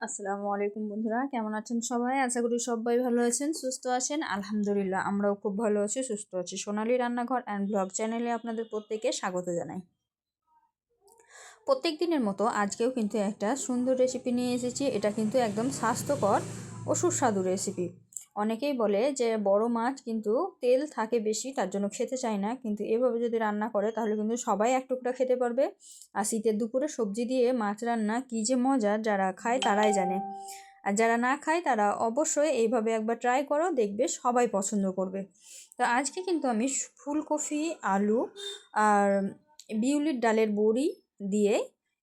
আসসালামু আলাইকুম বন্ধুরা, কেমন আছেন সবাই? আশা করি সবাই ভালো আছেন, সুস্থ আছেন। আলহামদুলিল্লাহ, আমরাও খুব ভালো আছি, সুস্থ আছি। সোনালি রান্নাঘর অ্যান্ড ব্লগ চ্যানেলে আপনাদের প্রত্যেকে স্বাগত জানাই। প্রত্যেক দিনের মতো আজকেও কিন্তু একটা সুন্দর রেসিপি নিয়ে এসেছি। এটা কিন্তু একদম স্বাস্থ্যকর ও সুস্বাদু রেসিপি অনেকেই বলে যে, বড় মাছ কিন্তু তেল থাকে বেশি, তার জন্য খেতে চায় না। কিন্তু এভাবে যদি রান্না করে, তাহলে কিন্তু সবাই এক টুকরা খেতে পারবে। আর শীতের দুপুরে সবজি দিয়ে মাছ রান্না কী যে মজা, যারা খায় তারাই জানে। আর যারা না খায়, তারা অবশ্যই এইভাবে একবার ট্রাই করো, দেখবে সবাই পছন্দ করবে। তো আজকে কিন্তু আমি ফুলকপি, আলু আর বিউলির ডালের বড়ি দিয়ে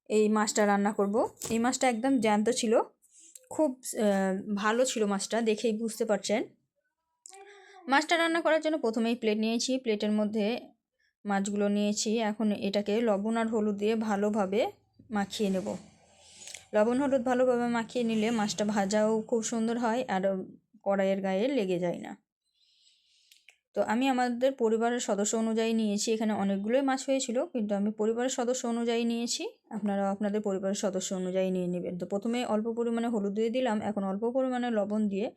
এই মাছটা রান্না করব। এই মাছটা একদম জ্যান্ত ছিল। খুব ভালো ছিল মাছটা, দেখেই বুঝতে পারছেন। মাছটা রান্না করার জন্য প্রথমেই প্লেট নিয়েছি প্লেটের মধ্যে মাছগুলো নিয়েছি। এখন এটাকে লবণ আর হলুদ দিয়ে ভালোভাবে মাখিয়ে নেব। লবণ, হলুদ ভালোভাবে মাখিয়ে নিলে মাছটা ভাজাও খুব সুন্দর হয়, আর কড়াইয়ের গায়ে লেগে যায় না। তো আমি আমাদের পরিবারের সদস্য অনুযায়ী নিয়েছি। এখানে অনেকগুলোই মাছ হয়েছিল, কিন্তু আমি পরিবারের সদস্য অনুযায়ী নিয়েছি। আপনারা আপনাদের পরিবারের সদস্য অনুযায়ী নিয়ে নেবেন। তো প্রথমে অল্প পরিমাণে হলুদ দিয়ে দিলাম। এখন অল্প পরিমাণে লবণ দিয়ে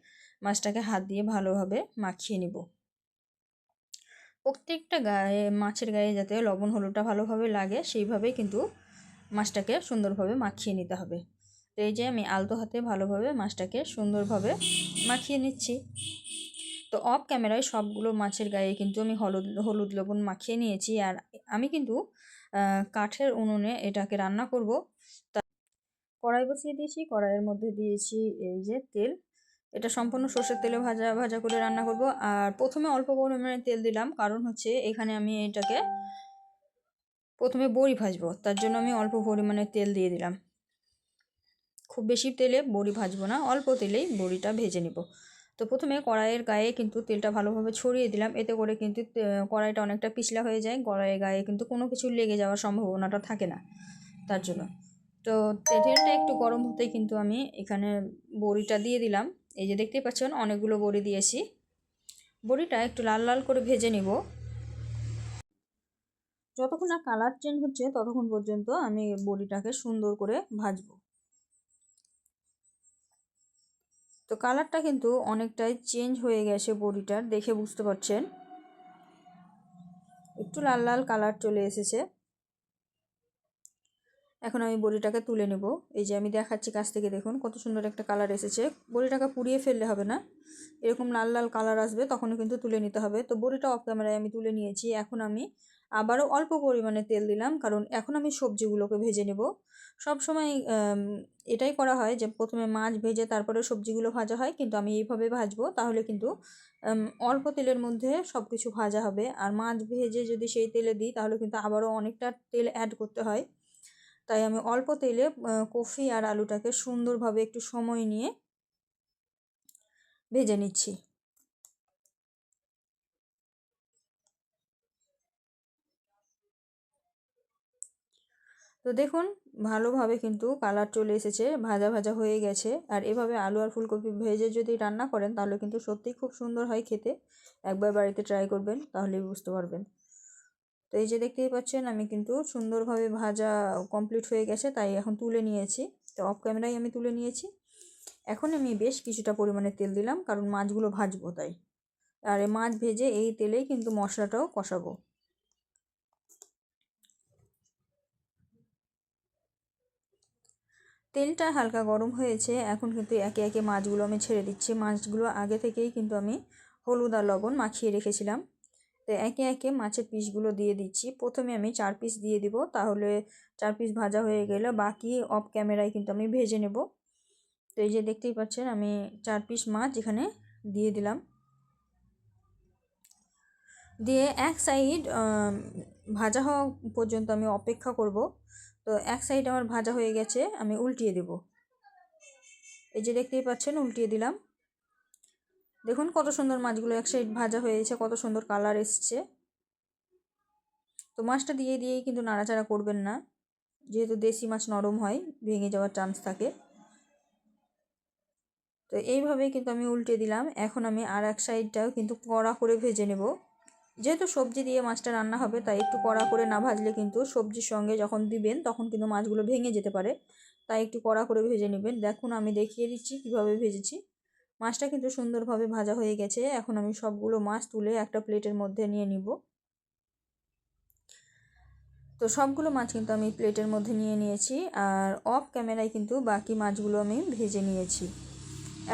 মাছটাকে হাত দিয়ে ভালোভাবে মাখিয়ে নিব। প্রত্যেকটা গায়ে, মাছের গায়ে যাতে লবণ হলুদটা ভালোভাবে লাগে, সেইভাবেই কিন্তু মাছটাকে সুন্দরভাবে মাখিয়ে নিতে হবে। তো এই যে আমি আলতো হাতে ভালোভাবে মাছটাকে সুন্দরভাবে মাখিয়ে নিচ্ছি। তো অফ ক্যামেরায় সবগুলো মাছের গায়ে কিন্তু আমি হলুদ হলুদ লবণ মাখিয়ে নিয়েছি। আর আমি কিন্তু কাঠের উনুনে এটাকে রান্না করব। তা কড়াই বসিয়ে দিয়েছি। কড়াইয়ের মধ্যে দিয়েছি এই যে তেল। এটা সম্পূর্ণ সর্ষের তেলে ভাজা ভাজা করে রান্না করব। আর প্রথমে অল্প পরিমাণে তেল দিলাম। কারণ হচ্ছে এখানে আমি এটাকে প্রথমে বড়ি ভাজবো। তার জন্য আমি অল্প পরিমাণে তেল দিয়ে দিলাম। খুব বেশি তেলে বড়ি ভাজবো না। অল্প তেলেই বড়িটা ভেজে নিব। তো প্রথমে কড়াইয়ের গায়ে কিন্তু তেলটা ভালোভাবে ছড়িয়ে দিলাম। এতে করে কিন্তু কড়াইটা অনেকটা পিছলা হয়ে যায়। কড়াইয়ের গায়ে কিন্তু কোনো কিছু লেগে যাওয়ার সম্ভাবনাটা থাকে না তার জন্য। তো তেলটা একটু গরম হতে কিন্তু আমি এখানে বড়িটা দিয়ে দিলাম। এই যে দেখতেই পাচ্ছেন, অনেকগুলো বড়ি দিয়েছি। বড়িটা একটু লাল লাল করে ভেজে নিব। যতক্ষণ না কালার চেঞ্জ হচ্ছে, ততক্ষণ পর্যন্ত আমি বড়িটাকে সুন্দর করে ভাজবো। তো কালারটা কিন্তু অনেকটাই চেঞ্জ হয়ে গেছে বড়িটার দেখে বুঝতে পারছেন? একটু লাল লাল কালার চলে এসেছে। এখন আমি বড়িটাকে তুলে নেব। এই যে আমি দেখাচ্ছি কাছ থেকে, দেখুন কত সুন্দর একটা কালার এসেছে। বড়িটাকে পুড়িয়ে ফেললে হবে না। এরকম লাল লাল কালার আসবে তখনও কিন্তু তুলে নিতে হবে। তো বড়িটা অফ ক্যামেরায় আমি তুলে নিয়েছি। এখন আমি আবারও অল্প পরিমাণে তেল দিলাম, কারণ এখন আমি সবজিগুলোকে ভেজে নেব। সব সময় এটাই করা হয় যে প্রথমে মাছ ভেজে তারপরে সবজিগুলো ভাজা হয়, কিন্তু আমি এইভাবে ভাজবো, তাহলে কিন্তু অল্প তেলের মধ্যে সব কিছু ভাজা হবে। আর মাছ ভেজে যদি সেই তেলে দিই, তাহলে কিন্তু আবারও অনেকটা তেল অ্যাড করতে হয়। তাই আমি অল্প তেলে কফি আর আলুটাকে সুন্দরভাবে একটু সময় নিয়ে ভেজে নিচ্ছি। তো দেখুন, ভালোভাবে কিন্তু কালার চলে এসেছে, ভাজা ভাজা হয়ে গেছে। আর এভাবে আলু আর ফুলকপি ভেজে যদি রান্না করেন, তাহলে কিন্তু সত্যিই খুব সুন্দর হয় খেতে। একবার বাড়িতে ট্রাই করবেন, তাহলেই বুঝতে পারবেন। তো এই যে দেখতেই পাচ্ছেন, আমি কিন্তু সুন্দরভাবে ভাজা কমপ্লিট হয়ে গেছে, তাই এখন তুলে নিয়েছি। তো অফ ক্যামেরাই আমি তুলে নিয়েছি। এখন আমি বেশ কিছুটা পরিমাণে তেল দিলাম, কারণ মাছগুলো ভাজবো তাই। আর মাছ ভেজে এই তেলেই কিন্তু মশলাটাও কষাবো। তেলটা হালকা গরম হয়েছে, এখন কিন্তু একে একে মাছগুলো আমি ছেড়ে দিচ্ছি। মাছগুলো আগে থেকেই কিন্তু আমি হলুদ আর লবণ মাখিয়ে রেখেছিলাম। তো একে একে মাছের পিসগুলো দিয়ে দিচ্ছি। প্রথমে আমি চার পিস দিয়ে দিব, তাহলে চার পিস ভাজা হয়ে গেলে। বাকি অফ ক্যামেরায় কিন্তু আমি ভেজে নেব। তো এই যে দেখতেই পাচ্ছেন, আমি চার পিস মাছ এখানে দিয়ে দিলাম। দিয়ে এক সাইড ভাজা হওয়া পর্যন্ত আমি অপেক্ষা করব। তো এক সাইড আমার ভাজা হয়ে গেছে, আমি উল্টিয়ে দেব। এই যে দেখতেই পাচ্ছেন, উল্টিয়ে দিলাম। দেখুন কত সুন্দর মাছগুলো এক সাইড ভাজা হয়েছে, কত সুন্দর কালার এসছে। তো মাছটা দিয়ে দিয়েই কিন্তু নাড়াচাড়া করবেন না, যেহেতু দেশি মাছ নরম হয়, ভেঙে যাওয়ার চান্স থাকে। তো এইভাবেই কিন্তু আমি উল্টে দিলাম, এখন আমি আর এক সাইডটাও কিন্তু কড়া করে ভেজে নেব। যেহেতু সবজি দিয়ে মাছটা রান্না হবে, তাই একটু কড়া করে না ভাজলে কিন্তু সবজির সঙ্গে যখন দিবেন, তখন কিন্তু মাছগুলো ভেঙে যেতে পারে। তাই একটু কড়া করে ভেজে নেবেন। দেখুন আমি দেখিয়ে দিচ্ছি কীভাবে ভেজেছি। মাছটা কিন্তু সুন্দরভাবে ভাজা হয়ে গেছে। এখন আমি সবগুলো মাছ তুলে একটা প্লেটের মধ্যে নিয়ে নিব। তো সবগুলো মাছ কিন্তু আমি প্লেটের মধ্যে নিয়ে নিয়েছি আর অফ ক্যামেরায় কিন্তু বাকি মাছগুলো আমি ভেজে নিয়েছি।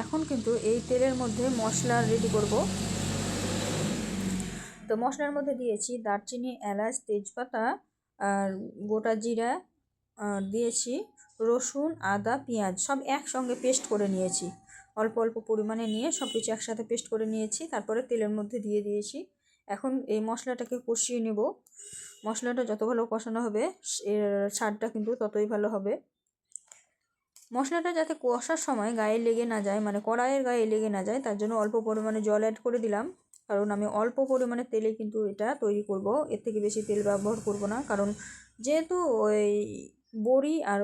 এখন কিন্তু এই তেলের মধ্যে মশলা রেডি করব। তো মশলার মধ্যে দিয়েছি দারচিনি, এলাচ, তেজপাতা আর গোটা জিরা আর দিয়েছি রসুন, আদা, পেঁয়াজ সব একসঙ্গে পেস্ট করে নিয়েছি। অল্প অল্প পরিমাণে নিয়ে সব কিছু একসাথে পেস্ট করে নিয়েছি, তারপরে তেলের মধ্যে দিয়ে দিয়েছি। এখন এই মশলাটাকে কষিয়ে নেব। মশলাটা যত ভালো কষানো হবে, এর স্বাদটা কিন্তু ততই ভালো হবে। মশলাটা যাতে কষার সময় গায়ে লেগে না যায় মানে কড়াইয়ের গায়ে লেগে না যায়, তার জন্য অল্প পরিমাণে জল অ্যাড করে দিলাম। কারণ আমি অল্প পরিমাণে তেলে কিন্তু এটা তৈরি করব। এর থেকে বেশি তেল ব্যবহার করব না। কারণ যেহেতু ওই বড়ি আর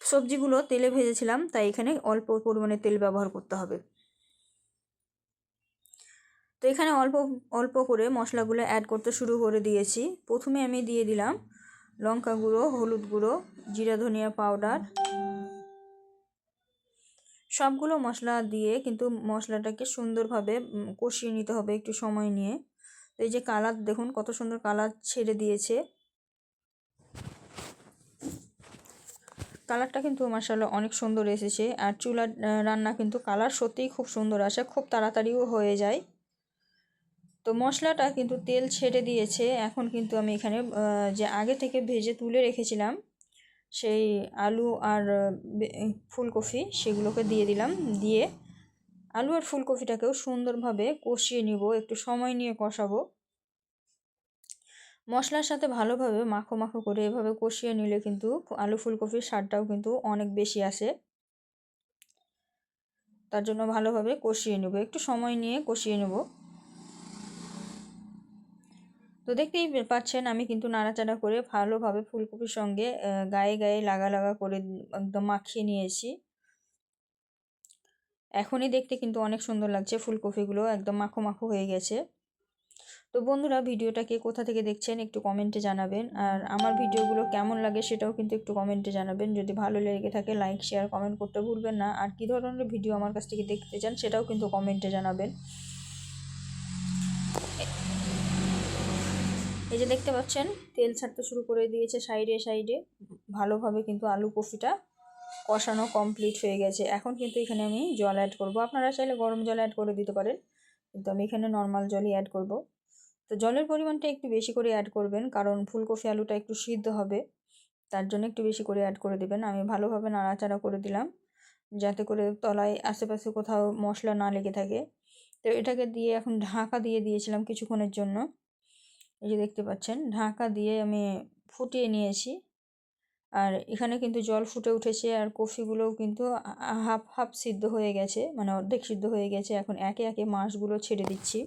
সবজিগুলো তেলে ভেজেছিলাম, তাই এখানে অল্প পরিমাণে তেল ব্যবহার করতে হবে। তো এখানে অল্প অল্প করে মশলাগুলো অ্যাড করতে শুরু করে দিয়েছি। প্রথমে আমি দিয়ে দিলাম লঙ্কা গুঁড়ো, হলুদ গুঁড়ো, জিরা, ধনিয়া পাউডার সবগুলো মশলা দিয়ে কিন্তু মশলাটাকে সুন্দরভাবে কষিয়ে নিতে হবে একটু সময় নিয়ে। এই যে কালার দেখুন কত সুন্দর কালার ছেড়ে দিয়েছে। কালারটা কিন্তু মাসাল্লাহ অনেক সুন্দর এসেছে। আর চুলার রান্না কিন্তু কালার সত্যিই খুব সুন্দর। আসে খুব তাড়াতাড়িও হয়ে যায়। তো মশলাটা কিন্তু তেল ছেড়ে দিয়েছে। এখন কিন্তু আমি এখানে যে আগে থেকে ভেজে তুলে রেখেছিলাম, সেই আলু আর ফুলকপি সেগুলোকে দিয়ে দিলাম। দিয়ে আলু আর ফুলকপিটাকেও সুন্দরভাবে কষিয়ে নিব। একটু সময় নিয়ে কষাবো। মশলার সাথে ভালোভাবে মাখো মাখো করে এভাবে কষিয়ে নিলে কিন্তু আলু ফুলকপির স্বাদটাও কিন্তু অনেক বেশি আসে। তার জন্য ভালোভাবে কষিয়ে নেব। একটু সময় নিয়ে কষিয়ে নেব। তো দেখতেই পাচ্ছেন আমি কিন্তু নাড়াচাড়া করে ভালোভাবে ফুলকপির সঙ্গে গায়ে গায়ে লাগা লাগা করে একদম মাখিয়ে নিয়েছি। এখনই দেখতে কিন্তু অনেক সুন্দর লাগছে ফুলকপিগুলো। একদম মাখো মাখো হয়ে গেছে। তো বন্ধুরা ভিডিওটাকে কোথা থেকে দেখছেন একটু কমেন্টে জানাবেন। আর আমার ভিডিওগুলো কেমন লাগে সেটাও কিন্তু একটু কমেন্টে জানাবেন। যদি ভালো লেগে থাকে লাইক শেয়ার কমেন্ট করতে ভুলবেন না। আর কী ধরনের ভিডিও আমার কাছ থেকে দেখতে চান সেটাও কিন্তু কমেন্টে জানাবেন। এই যে দেখতে পাচ্ছেন, তেল ছাড়তে শুরু করে দিয়েছে সাইডে সাইডে। ভালোভাবে কিন্তু আলু কফিটা কষানো কমপ্লিট হয়ে গেছে। এখন কিন্তু এখানে আমি জল অ্যাড করব। আপনারা চাইলে গরম জল অ্যাড করে দিতে পারেন। কিন্তু আমি এখানে নর্মাল জলই অ্যাড করব। তো জলের পরিমাণটা একটু বেশি করে অ্যাড করবেন, কারণ ফুলকপি আলুটা একটু সিদ্ধ হবে, তার জন্য একটু বেশি করে অ্যাড করে দেবেন। আমি ভালোভাবে নাড়াচাড়া করে দিলাম, যাতে করে তলায় আশেপাশে কোথাও মশলা না লেগে থাকে। তো এটাকে দিয়ে এখন ঢাকা দিয়ে দিয়েছিলাম কিছুক্ষণের জন্য। এই যে দেখতে পাচ্ছেন, ঢাকা দিয়ে আমি ফুটিয়ে নিয়েছি। আর এখানে কিন্তু জল ফুটে উঠেছে, আর কফিগুলোও কিন্তু হাফ হাফ সিদ্ধ হয়ে গেছে মানে অর্ধেক সিদ্ধ হয়ে গেছে। এখন একে একে মাছগুলো ছেড়ে দিচ্ছি।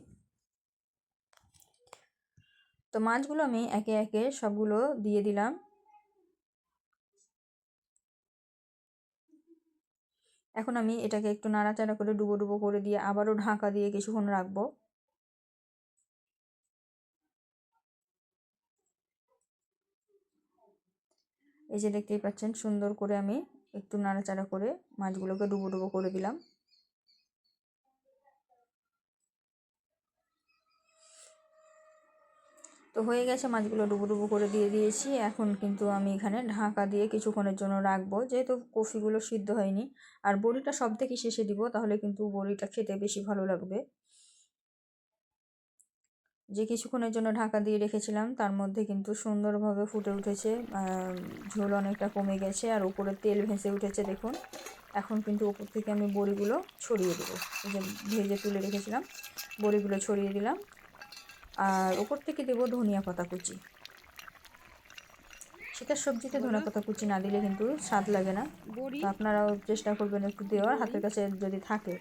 তো মাছগুলো আমি একে একে সবগুলো দিয়ে দিলাম। এখন আমি এটাকে একটু নাড়াচাড়া করে ডুবো ডুবো করে দিয়ে আবারও ঢাকা দিয়ে কিছুক্ষণ রাখব। এই যে দেখতেই পাচ্ছেন সুন্দর করে আমি একটু নাড়াচাড়া করে মাছগুলোকে ডুবো ডুবো করে দিলাম। তো হয়ে গেছে, মাছগুলো ডুবো ডুবো করে দিয়ে দিয়েছি। এখন কিন্তু আমি এখানে ঢাকা দিয়ে কিছুক্ষণের জন্য রাখব। যেহেতু কফিগুলো সিদ্ধ হয়নি, আর বড়িটা সব থেকে শেষে দিব, তাহলে কিন্তু বড়িটা খেতে বেশি ভালো লাগবে। যে কিছুক্ষণের জন্য ঢাকা দিয়ে রেখেছিলাম, তার মধ্যে কিন্তু সুন্দরভাবে ফুটে উঠেছে। ঝোল অনেকটা কমে গেছে, আর উপরে তেল ভেসে উঠেছে, দেখুন। এখন কিন্তু উপর থেকে আমি বড়িগুলো ছড়িয়ে দেবো। যে ভেজে তুলে রেখেছিলাম, বড়িগুলো ছড়িয়ে দিলাম। আর ওপর থেকে দেবো ধনিয়া পাতা কুচি। শীতের সবজিতে ধনিয়া পাতা কুচি না দিলে কিন্তু স্বাদ লাগে না। তো আপনারাও চেষ্টা করবেন একটু দেওয়ার হাতের কাছে যদি থাকে।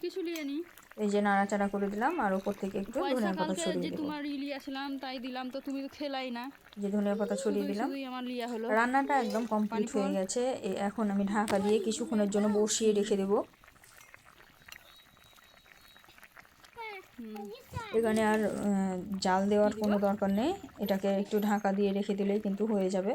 কিছু নিয়ে নি। এই যে নাড়াচাড়া করে দিলাম আর উপর থেকে একটু ধনিয়া পাতা ছড়িয়ে দিলাম তোমার ইলি আসলাম তাই দিলাম তো তুমি তো খেলাই না। যে ধনিয়া পাতা ছড়িয়ে দিলাম। আমার লিয়া হলো। রান্নাটা একদম কমপ্লিট হয়ে গেছে। এখন আমি ঢাকা দিয়ে কিছুক্ষণের জন্য বসিয়ে রেখে দেবো। এখানে আর জাল দেওয়ার কোনো দরকার নেই। এটাকে একটু ঢাকা দিয়ে রেখে দিলেই কিন্তু হয়ে যাবে।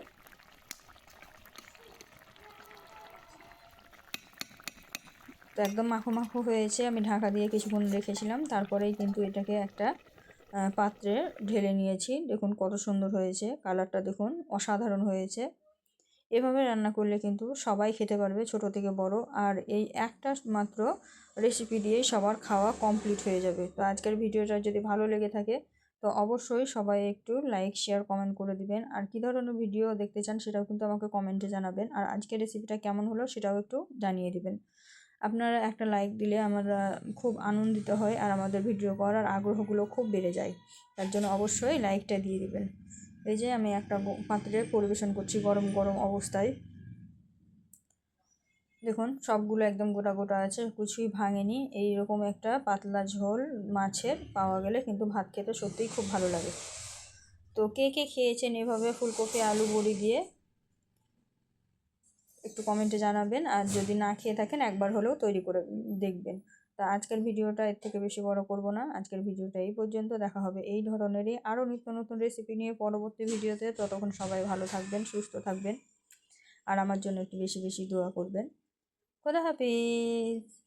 তো একদম মাখো মাখো হয়েছে। আমি ঢাকা দিয়ে কিছুক্ষণ রেখেছিলাম। তারপরেই কিন্তু এটাকে একটা পাত্রে ঢেলে নিয়েছি। দেখুন কত সুন্দর হয়েছে। কালারটা দেখুন অসাধারণ হয়েছে। এভাবে রান্না করলে কিন্তু সবাই খেতে পারবে ছোট থেকে বড়। আর এই একটা মাত্র রেসিপি দিয়েই সবার খাওয়া কমপ্লিট হয়ে যাবে। তো আজকের ভিডিওটা যদি ভালো লেগে থাকে, তো অবশ্যই সবাই একটু লাইক শেয়ার কমেন্ট করে দিবেন। আর কী ধরনের ভিডিও দেখতে চান সেটাও কিন্তু আমাকে কমেন্টে জানাবেন। আর আজকের রেসিপিটা কেমন হলো সেটাও একটু জানিয়ে দিবেন। আপনারা একটা লাইক দিলে আমরা খুব আনন্দিত হয় আর আমাদের ভিডিও করার আগ্রহগুলো খুব বেড়ে যায়। তার জন্য অবশ্যই লাইকটা দিয়ে দিবেন। এই যে আমি একটা পাত্রে পরিবেশন করছি গরম গরম অবস্থায়। দেখুন, সবগুলো একদম গোটা গোটা আছে, কিছুই ভাঙেনি। এইরকম একটা পাতলা ঝোল মাছের পাওয়া গেলে কিন্তু ভাত খেতে সত্যিই খুব ভালো লাগে। তো কে কে খেয়েছেন এভাবে ফুলকপি, আলু, বড়ি দিয়ে? একটু কমেন্টে জানাবেন, আর যদি না খেয়ে থাকেন, একবার হলেও তৈরি করে দেখবেন। তা আজকের ভিডিওটা এর থেকে বেশি বড় করব না। আজকের ভিডিওটা এই পর্যন্ত। দেখা হবে এই ধরনেরই আরও নিত্য নতুন রেসিপি নিয়ে পরবর্তী ভিডিওতে। ততক্ষণ সবাই ভালো থাকবেন, সুস্থ থাকবেন। আর আমার জন্য একটু বেশি বেশি দোয়া করবেন। খোদা হাফিজ।